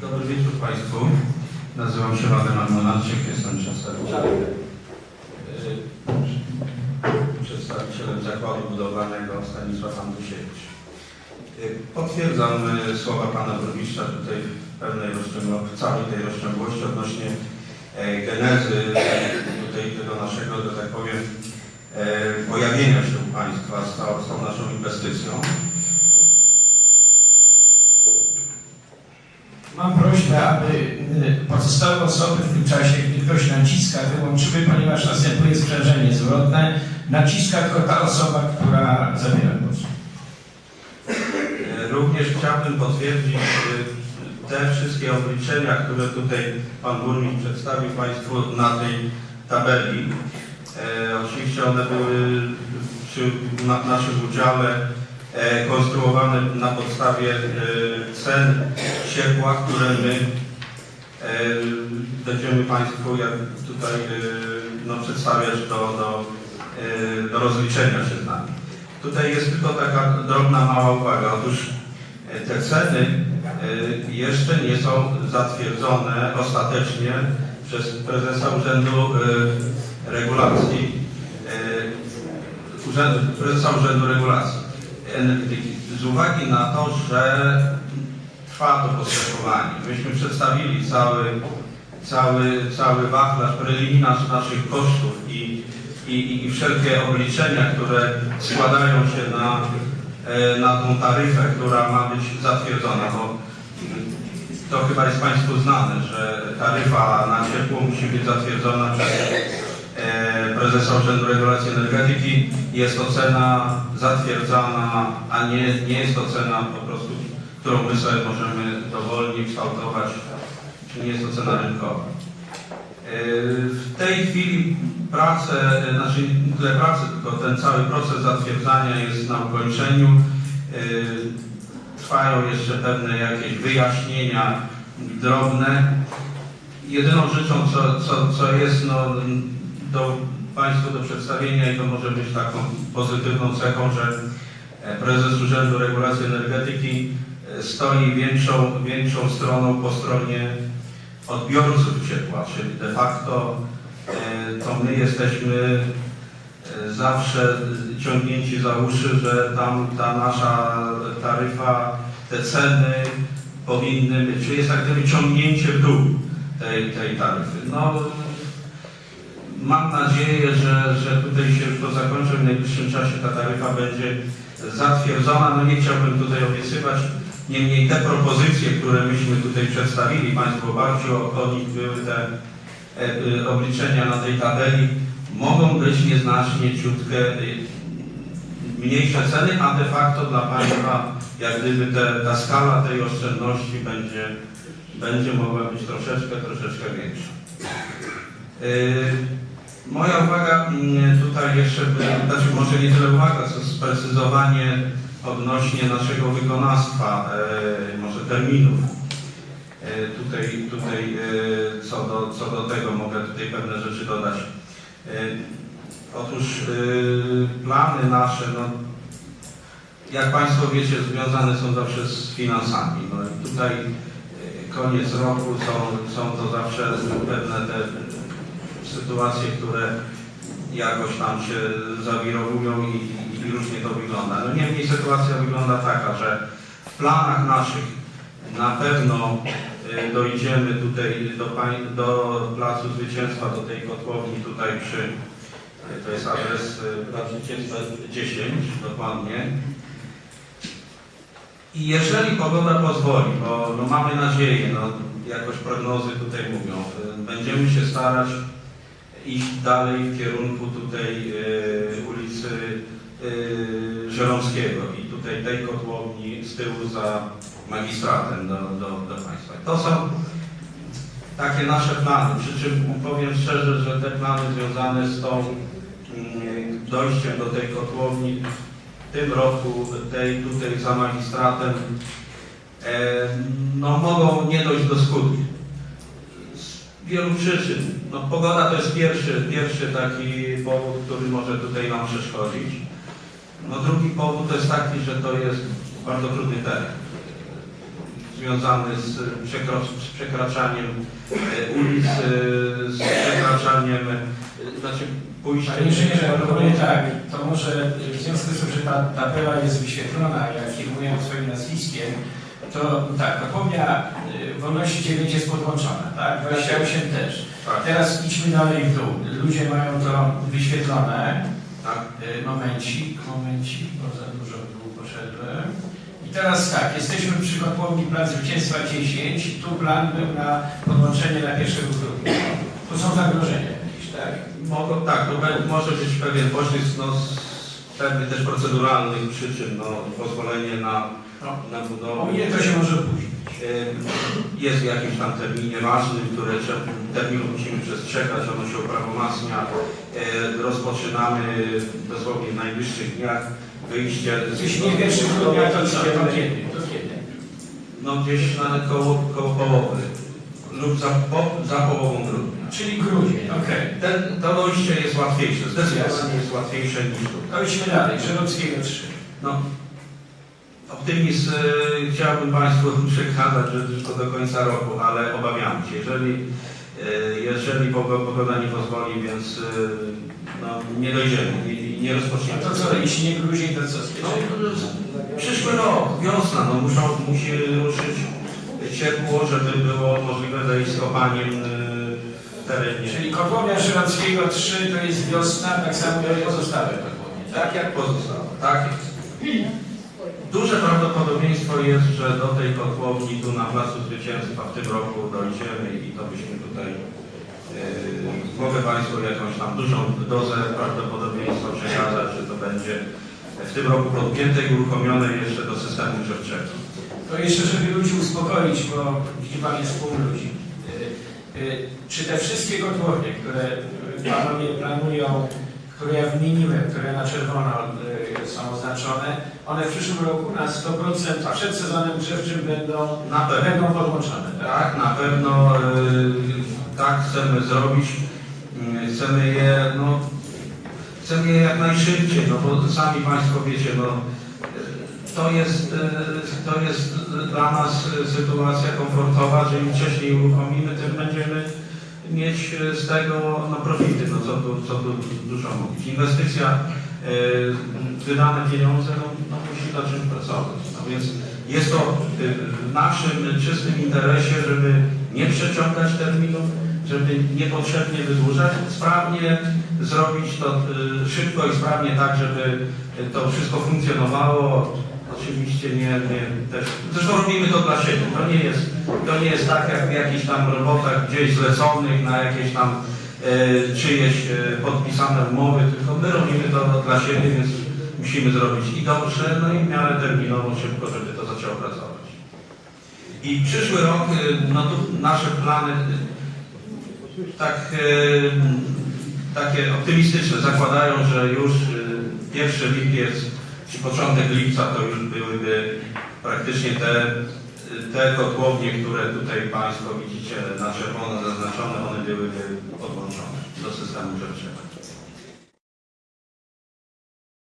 Dobry wieczór Państwu. Nazywam się Waldemar Monarczyk, jestem przedstawicielem, yy, przedstawicielem Zakładu Budowlanego Stanisław Andusiewicz. Yy, Potwierdzam yy, słowa Pana Burmistrza tutaj w rozciągłości, w całej tej rozciągłości odnośnie genezy tutaj tego naszego, że tak powiem, pojawienia się u Państwa z tą naszą inwestycją. Mam prośbę, aby y, pozostałe osoby w tym czasie, gdy ktoś naciska, wyłączyły, ponieważ następuje sprzężenie zwrotne. Naciska tylko ta osoba, która zabiera głos. E, Również chciałbym potwierdzić e, te wszystkie obliczenia, które tutaj Pan Burmistrz przedstawił Państwu na tej tabeli. E, oczywiście one były przy na, naszym udziale konstruowane na podstawie e, cen ciepła, które my e, będziemy Państwu jak tutaj e, no, przedstawiać do, do, e, do rozliczenia się z nami. Tutaj jest tylko taka drobna, mała uwaga. Otóż e, te ceny e, jeszcze nie są zatwierdzone ostatecznie przez prezesa Urzędu e, Regulacji, e, Urzędu, prezesa Urzędu Regulacji Energetyki. Z uwagi na to, że trwa to postępowanie, myśmy przedstawili cały, cały, cały wachlarz, preliminarz naszych kosztów i i, i, wszelkie obliczenia, które składają się na, e, na tą taryfę, która ma być zatwierdzona, bo to chyba jest Państwu znane, że taryfa na ciepło musi być zatwierdzona przez e, prezesa Urzędu Regulacji Energetyki. Jest to cena zatwierdzana, a nie, nie jest to cena po prostu, którą my sobie możemy dowolnie kształtować, czy nie jest to cena rynkowa. W tej chwili prace, znaczy nie tyle prace, tylko ten cały proces zatwierdzania jest na ukończeniu. Trwają jeszcze pewne jakieś wyjaśnienia drobne. Jedyną rzeczą, co, co, co jest no, do Państwu do przedstawienia i to może być taką pozytywną cechą, że prezes Urzędu Regulacji Energetyki stoi większą, większą stroną po stronie odbiorców ciepła, czyli de facto e, to my jesteśmy e, zawsze ciągnięci za uszy, że tam ta nasza taryfa, te ceny powinny być, czyli jest jak gdyby ciągnięcie w dół tej, tej taryfy. No, mam nadzieję, że, że tutaj się to zakończy, w najbliższym czasie ta taryfa będzie zatwierdzona. No nie chciałbym tutaj obiecywać, Niemniej te propozycje, które myśmy tutaj przedstawili Państwu oparciu o nich były te e, e, obliczenia na tej tabeli, mogą być nieznacznie ciutkę e, mniejsze ceny, a de facto dla Państwa jak gdyby te, ta skala tej oszczędności będzie, będzie mogła być troszeczkę, troszeczkę większa. E, Moja uwaga mm, tutaj jeszcze, by, znaczy może nie tyle uwaga, co sprecyzowanie odnośnie naszego wykonawstwa, e, może terminów. E, tutaj tutaj e, co, do, co do tego mogę tutaj pewne rzeczy dodać. Otóż plany nasze, no, jak Państwo wiecie, związane są zawsze z finansami. No i tutaj koniec roku są, są to zawsze pewne te sytuacje, które jakoś tam się zawirowują i, i różnie to wygląda. No niemniej sytuacja wygląda taka, że w planach naszych na pewno y, dojdziemy tutaj do, do Placu Zwycięstwa, do tej kotłowni tutaj przy, y, to jest adres y, Plac Zwycięstwa 10 dokładnie. I jeżeli pogoda pozwoli, bo no mamy nadzieję, no jakoś prognozy tutaj mówią, będziemy się starać iść dalej w kierunku tutaj e, ulicy e, Żeromskiego. I tutaj tej kotłowni z tyłu za magistratem do, do, do państwa. To są takie nasze plany, przy czym powiem szczerze, że te plany związane z tą mm, dojściem do tej kotłowni w tym roku, tej tutaj za magistratem, e, no mogą nie dojść do skutku wielu przyczyn. No, pogoda to jest pierwszy, pierwszy taki powód, który może tutaj nam przeszkodzić. No, drugi powód to jest taki, że to jest bardzo trudny teren. związany z, przekro- z przekraczaniem e, ulic, e, z przekraczaniem, e, znaczy pójściem... Panie inżynierze, proponuję tak, to może w związku z tym, że ta tabela jest wyświetlona, ja firmuję swoim nazwiskiem, to tak, kotłownia y, wolności 9 jest podłączona, tak? 28 też. Tak, Teraz idźmy dalej w dół. Ludzie mają to wyświetlone. tak. Y, Momencik, momencik, bo za dużo w dół poszedłem. I teraz tak, jesteśmy przy kotłowni Plan Zwycięstwa 10. Tu plan był na podłączenie na 1 grudnia. Tu są zagrożenia jakieś, tak? Mogą, tak, to może być pewien poślizg no, z pewnych też proceduralnych przyczyn, no, pozwolenie na, No. na O budowę. ile to się może opóźnić? E, Jest w jakimś tam terminie ważnym, które trzeba- terminu musimy przestrzegać, ono się uprawomacnia. E, Rozpoczynamy dosłownie w najbliższych dniach wyjście z... Jeśli nie grudnia, to co? To kiedy? To kiedy? No gdzieś na koło, koło połowy lub za, po, za połową grudnia. Czyli grudzień, okej. Ten, to dojście jest łatwiejsze, zdecydowanie jest łatwiejsze niż. To idźmy dalej, Żeromskiego 3. No, optymizm e, chciałbym Państwu przekazać, że tylko do końca roku, ale obawiam się, jeżeli, e, jeżeli pogo- pogoda nie pozwoli, więc e, no, nie dojdziemy i, i nie rozpoczniemy. to co, jeśli nie grudzień, to co? No, przyszły rok, wiosna, no, muszą, musi ruszyć ciepło, żeby było możliwe zejść z kopaniem e, w terenie. Czyli kotłownia Żeromskiego 3 to jest wiosna, tak samo jak pozostałe kotłownie, tak? Tak jak pozostałe, tak jest. Duże prawdopodobieństwo jest, że do tej kotłowni tu na Placu Zwycięstwa w tym roku dojdziemy i to byśmy tutaj yy, mogę Państwu jakąś tam dużą dozę prawdopodobieństwa przekazać, że to będzie w tym roku podpięte i uruchomione jeszcze do systemu grzewczego. To jeszcze, żeby ludzi uspokoić, bo widzi Pan jest pół ludzi. Y, y, Czy te wszystkie kotłownie, które Panowie planują, które ja wymieniłem, które na czerwono są oznaczone, one w przyszłym roku na 100% przed sezonem grzewczym będą, Na pewno. będą podłączone, tak? Tak, na pewno yy, tak chcemy zrobić. Yy, Chcemy je, no, chcemy je jak najszybciej, no bo sami Państwo wiecie, no, yy, to jest, yy, to jest dla nas sytuacja komfortowa, że im wcześniej uruchomimy, tym będziemy mieć z tego no, profity, no co tu, co tu dużo mówić. Inwestycja, wydane pieniądze, no, no musi zacząć pracować. No więc jest to y, w naszym czystym interesie, żeby nie przeciągać terminów, żeby niepotrzebnie wydłużać, sprawnie zrobić to y, szybko i sprawnie tak, żeby to wszystko funkcjonowało. Oczywiście nie, nie też, zresztą robimy to dla siebie. To nie jest, to nie jest tak jak w jakichś tam robotach gdzieś zleconych na jakieś tam czyjeś y, podpisane umowy, tylko my robimy to dla siebie, więc musimy zrobić i dobrze, no i w miarę terminowo, szybko, żeby to zaczęło pracować. I przyszły rok, y, no tu nasze plany tak, takie optymistyczne zakładają, że już pierwszy lipiec czy początek lipca to już byłyby praktycznie te, te kotłownie, które tutaj Państwo widzicie na czerwono zaznaczone, one byłyby podłączone do systemu grzewczego.